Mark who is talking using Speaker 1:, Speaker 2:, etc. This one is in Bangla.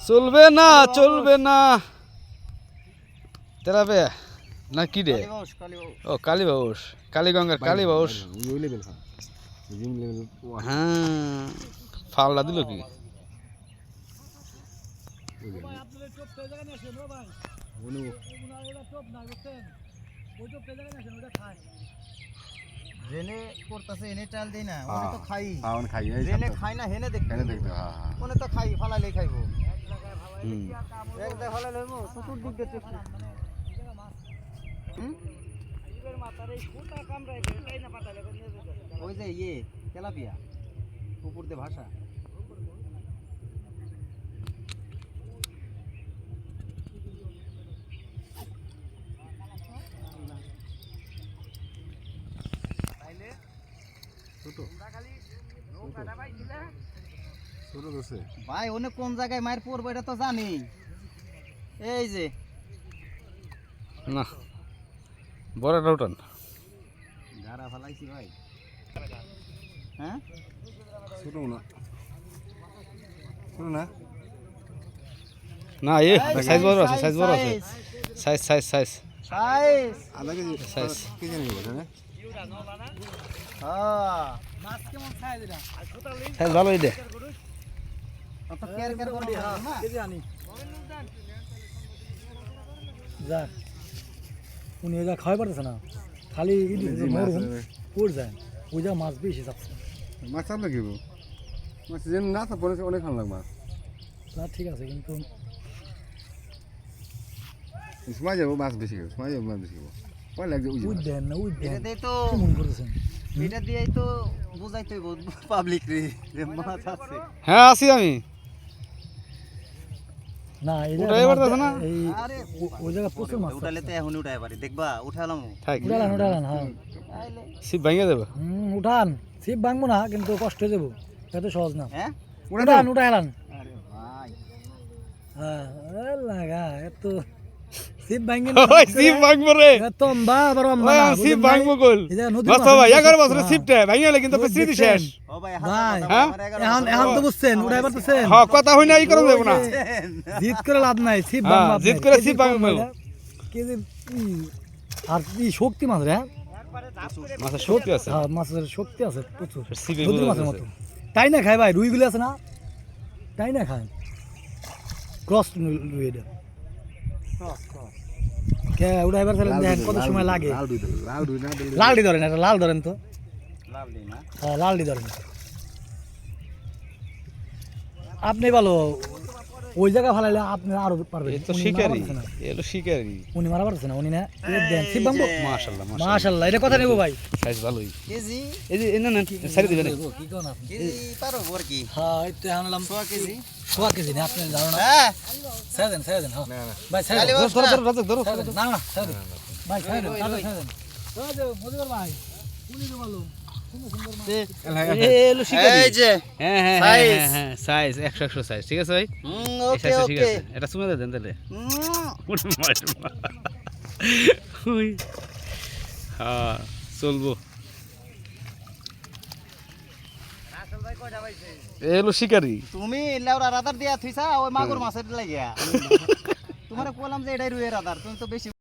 Speaker 1: চলবে না চলবে না। তেলাবে না কি রে? ও কালীবাউস। কালীগঙ্গার কালীবাউস।
Speaker 2: ওই লেভেল খা জিম লেভেল
Speaker 1: হ্যাঁ ফালটা দিল কি?
Speaker 3: জেনে করতেছে এনে চাল দেই না ওনে তো খাই।
Speaker 2: আউন খাই
Speaker 3: জেনে খাই না হেনে দেখতে
Speaker 2: হেনে দেখতে হ্যাঁ হ্যাঁ
Speaker 3: ওনে তো খাই ফালালে খাইবো।
Speaker 1: হুম।
Speaker 3: এক ফালালে হইবো চতুর্দিক দিয়ে চেক হুম? ওই যে ইয়ে তেলাপিয়া উপর দিয়ে ভাষা
Speaker 2: ছোট আছে
Speaker 3: ভাই ওনে কোন জায়গায় মায়ের পড়ব এটা তো জানি। এই যে।
Speaker 1: না। বড়টা উঠান।
Speaker 3: গাড়া ফালাইছি ভাই। হ্যাঁ?
Speaker 2: ছোট না। ছোট না?
Speaker 1: না এ সাইজ বড় আছে সাইজ বড় আছে। সাইজ। Size size.
Speaker 3: সাইজ।
Speaker 2: আধা কেজি
Speaker 1: সাইজ।
Speaker 2: কেজি নেই বলে না?
Speaker 3: হ্যাঁ মাছ কেমন সাইজ এটা
Speaker 1: সাইজ ভালোই দে।
Speaker 3: অত কেয়ার কেয়ার করবি না কেজি আনি
Speaker 4: যাক উনি যা খাওয়াই পারতেছে না খালি পড়ে যায়। ওই যা মাছ বেশি যাচ্ছে।
Speaker 2: মাছ চাপ লাগিব মাছ যেন না চাপ অনেক খান লাগ মাছ।
Speaker 4: তা ঠিক আছে কিন্তু
Speaker 2: সময় যাব মাছ বেশি খাব সময় যাব মাছ বেশি খাব। পরে লাগছে উই
Speaker 4: উই দেন না উই দেন
Speaker 3: এটাতেই তো
Speaker 4: মন করতেছেন
Speaker 3: এটা দিয়েই তো বুঝাইতে হইব পাবলিক রে যে মাছ আছে।
Speaker 1: হ্যাঁ আছি আমি।
Speaker 4: না এই যে
Speaker 1: উঠাই পারতেছে না?
Speaker 4: এই ওই জায়গা প্রচুর মাছ
Speaker 3: উঠালে তো এখন উঠাই পারি। দেখবা উঠালাম
Speaker 1: থাক।
Speaker 4: উঠালান উঠালান হ্যাঁ।
Speaker 1: সিপ ভাঙিয়ে দেবো?
Speaker 4: হুম উঠান। ছিপ ভাঙবো না কিন্তু কষ্ট হয়ে যাব। এত সহজ না।
Speaker 3: হ্যাঁ?
Speaker 4: উঠান উঠাইলান
Speaker 3: আরে ভাই।
Speaker 4: হ্যাঁ লাগা এত ছিপ ভাঙি
Speaker 1: ওই সিপ ভাঙবো রে
Speaker 4: এত আবার অম্বা
Speaker 1: ওই
Speaker 4: না,
Speaker 1: আমি সিপ
Speaker 4: বুঝলেন ভাই?
Speaker 1: ভাঙবো কল
Speaker 4: এই যে নদীর
Speaker 1: বাস
Speaker 4: মাছ
Speaker 1: ভাই
Speaker 4: আছে,
Speaker 1: এগারো বছরের। সিপটা কিন্তু স্মৃতি শেষ
Speaker 3: ও ভাই
Speaker 4: ভাই? এখন এখন তো বুঝছেন উঠাই পারতেছেন
Speaker 1: হ্যাঁ কথা হই না ই করে দেবো না
Speaker 4: জিত করে লাভ নাই ছিপ ভাঙবা
Speaker 1: করে ছিপ ভাঙবো।
Speaker 4: কে যে আর ই শক্তি মাছ রে?
Speaker 1: মাছের শক্তি আছে
Speaker 4: হ্যাঁ মাছের শক্তি আছে প্রচুর
Speaker 1: সিপে
Speaker 4: মাছের মতো তাই না খায় ভাই রুইগুলো আছে না তাই না খায় ক্রস রুই এটা কে উড়াই বার দেখেন কত সময় লাগে। লালডি ধরেন এটা লাল ধরেন তো। হ্যাঁ লালডি ধরেন। আপনি ভালো ওই জায়গা ফালাইলে আপনি আরও পারবেন।
Speaker 1: তো শিকারি। এলো শিকারি।
Speaker 4: উনি মারা পারতেছে না উনি না দেন শিব বাম্বু।
Speaker 1: মাশাআল্লাহ মাশাআল্লাহ।
Speaker 4: এটা কথা নেব ভাই।
Speaker 1: সাইজ ভালোই।
Speaker 3: কেজি
Speaker 1: এই যে না না সারি দিবেন।
Speaker 4: কি কোন আপনি
Speaker 3: কেজি পারো ওর কি?
Speaker 4: হ্যাঁ এই তো আনলাম।
Speaker 3: সোয়া কেজি
Speaker 4: সোয়া কেজি না আপনি জানো না
Speaker 3: হ্যাঁ
Speaker 4: দেন ছেড়ে দেন হ্যাঁ। ভাই দেন।
Speaker 1: ধরো
Speaker 3: না।
Speaker 1: ধরো রাজক ধরো।
Speaker 4: না না দেন। ভাই ছেড়ে দেন ছেড়ে দেন। দেন মজিবর ভাই। উনি তো ভালো।
Speaker 3: এই যে
Speaker 1: হ্যাঁ হ্যাঁ হ্যাঁ হ্যাঁ সাইজ একশো একশো সাইজ ঠিক আছে ভাই?
Speaker 3: হুম
Speaker 1: এই
Speaker 3: ওকে
Speaker 1: সাইজটা ঠিক আছে। এটা শুনে দেন তাহলে।
Speaker 3: হুম।
Speaker 1: ওরে মাশাআল্লাহ। হ্যাঁ চলবো। এলো শিকারি
Speaker 3: তুমি লেওরা রাদার দিয়া থুইছা ওই মাগুর মাছের লাগিয়া। তোমারে কইলাম যে এটাই রুয়ের রাদার তুমি তো বেশি